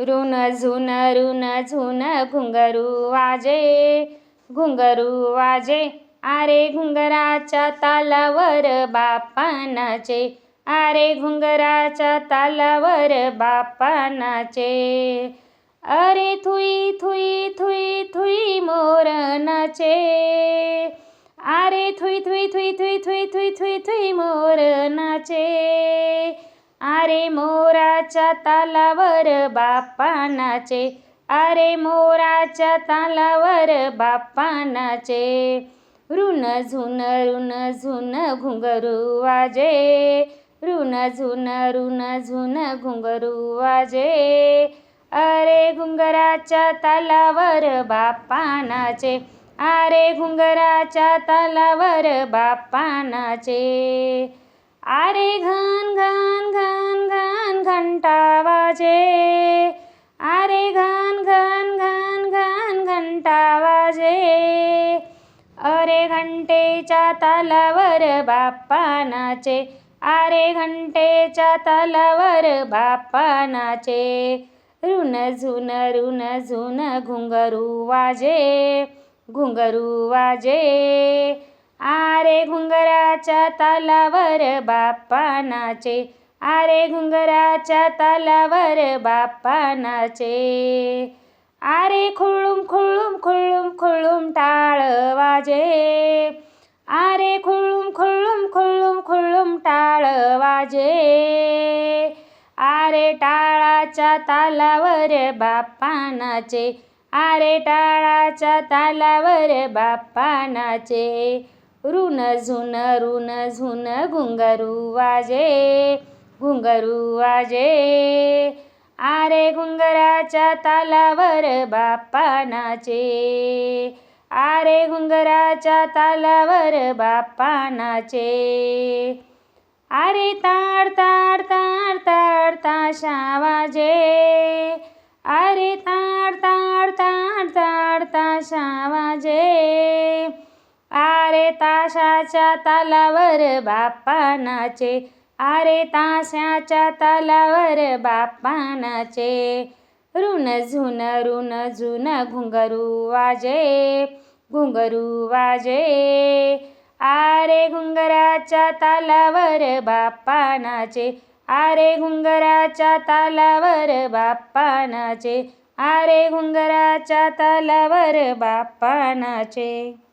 ऋण झुन ऋण झुन घुंगरू वाजे घुंगरू वाजे. आरे घुंगराच्या तालावर बापानाचे. आरे घुंगराच्या तालावर बापानाचे. अरे थुई थुई थुई थुई मोर नाचे आरे Thuy Thuy Thuy Thuy Thuy Thuy Thuy Thuy मोर नाचे अरे मोराच्या तालावर बाप्पा नाचे आरे मोराच्या तालावर बाप्पा नाचे ऋण झुन ऋण झुन घुंगरू वाजे. ऋण झुन ऋण झुन घुंगरू वाजे. अरे घुंगराच्या तालावर बाप्पा नाचे आरे घुंगराच्या तालावर बाप्पा नाचे आरे घन घन घन घन घंटा वाजे आरे घन घन घन घन घंटा वाजे अरे घंटेच्या तालावर बाप्पा नाचे आरे घंटेच्या तालावर बाप्पा नाचे ऋण झुन ऋण झुन घुंगरू वाजे घुंगरू वाजे. आरे घुंगराच्या तालावर बाप्पा नाचे आरे घुंगराच्या तालावर बाप्पा नाचे आरे खुळूम खुळूम खुळूम खुळूम टाळ वाजे. आरे खुळूम खुळूम खुळूम खुळूम टाळ वाजे. आरे टाळाच्या तालावर बाप्पा नाचे आरे टाळाच्या तालावर बाप्पा नाचे ऋण झुन ऋण झुन घुंगरू वाजे घुंगरू वाजे. आरे घुंगराच्या तालावर बाप्पा नाचे आरे घुंगराच्या तालावर बाप्पा नाचे आरे ताड ताड ताड ताड ताशा वाजे. आरे ताड ताड ताड ताड ताशा वाजे. आरे ताशाच्या तालावर बाप्पा नाचे आरे ताशाच्या तालावर बाप्पा नाचे ऋण झुन ऋण झुन घुंगरू वाजे घुंगरू वाजे. आरे घुंगराच्या तालावर बाप्पा नाचे आरे घुंगराच्या तालावर बाप्पा नाचे आरे घुंगराच्या तालावर बाप्पा नाचे